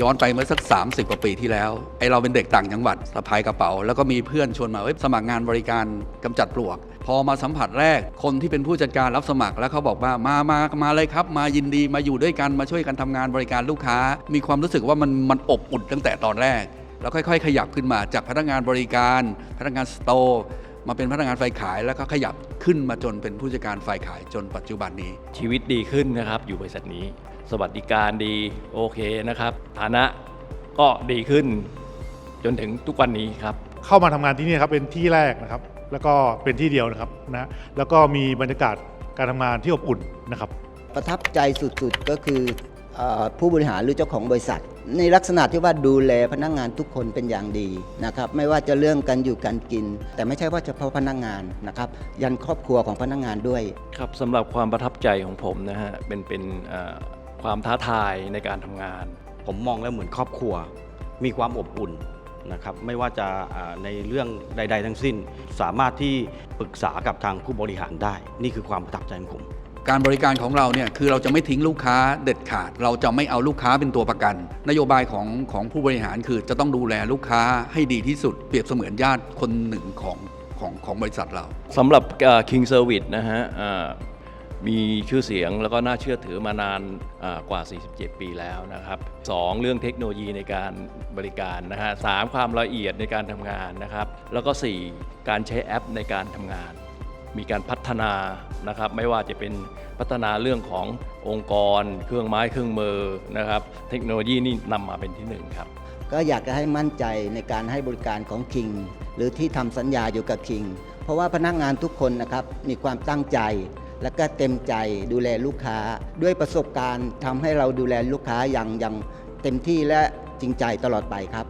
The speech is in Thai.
ย้อนไปเมื่อสัก 30 กว่าปีที่แล้วไอเราเป็นเด็กต่างจังหวัดสะพายกระเป๋า แล้วก็มีเพื่อนชวนมาเอ้ยสมัครงานบริการกำจัดปลวก พอมาสัมผัสแรกคนที่เป็นผู้จัดการรับสมัคร แล้วเขาบอกว่ามามามาเลยครับ มายินดีมาอยู่ด้วยกันมาช่วยกันทำงานบริการลูกค้า มีความรู้สึกว่ามันมันอบอุ่นตั้งแต่ตอนแรก แล้วค่อย ๆ ขยับขึ้นมาจากพนักงานบริการ พนักงานสโตร์มาเป็นพนักงานไฟขายแล้วก็ขยับขึ้นมาจนเป็นผู้จัดการไฟขายจนปัจจุบันนี้ ชีวิตดีขึ้นนะครับอยู่บริษัทนี้ สวัสดิการดีโอเคนะครับฐานะก็ดีขึ้น จนถึงทุกวันนี้ครับ เข้ามาทำงานที่นี่ครับเป็นที่แรกนะครับ แล้วก็เป็นที่เดียวนะครับนะแล้วก็มีบรรยากาศการทำงานที่อบอุ่นนะครับ ประทับใจสุดๆก็คือเออผู้บริหารหรือเจ้าของบริษัท ในลักษณะที่ว่าดูแลพนักงานทุกคนเป็นอย่างดีนะครับไม่ว่าจะเรื่องการอยู่การกิน แต่ไม่ใช่ว่าเฉพาะพนักงานนะครับยันครอบครัวของพนักงานด้วย ครับสำหรับความประทับใจของผมนะฮะเป็นเป็นเอ่อ ความท้าทายในการทำงาน ผมมองแล้วเหมือนครอบครัว มีความอบอุ่นนะครับไม่ว่าจะอ่าในเรื่องใด ๆ ทั้งสิ้น สามารถที่ปรึกษากับทางผู้บริหารได้ นี่คือความประทับใจของผม การบริการของเราเนี่ยคือเราจะไม่ทิ้งลูกค้าเด็ดขาด เราจะไม่เอาลูกค้าเป็นตัวประกัน นโยบายของของผู้บริหารคือจะต้องดูแลลูกค้าให้ดีที่สุด เปรียบเสมือนญาติคนหนึ่งของของของบริษัทเราสำหรับเอ่อ King Service นะฮะเอ่อ มีชื่อเสียงแล้วก็น่าเชื่อถือมานานเอ่อกว่า 47 ปีแล้วนะครับ 2 เรื่องเทคโนโลยีในการบริการนะฮะสามความละเอียดในการทำงานนะครับ แล้วก็ 4 การใช้แอปในการทำงาน มีการพัฒนานะครับ ไม่ว่าจะเป็นพัฒนาเรื่องขององค์กร เครื่องไม้เครื่องมือนะครับ เทคโนโลยีนี่นำมาเป็นที่หนึ่งครับก็อยากจะให้มั่นใจในการให้บริการของ King หรือที่ทำสัญญาอยู่กับ King เพราะว่าพนักงานทุกคนนะครับมีความตั้งใจ และก็เต็มใจดูแลลูกค้า ด้วยประสบการณ์ทำให้เราดูแลลูกค้าอย่างอย่างเต็มที่และจริงใจตลอดไปครับ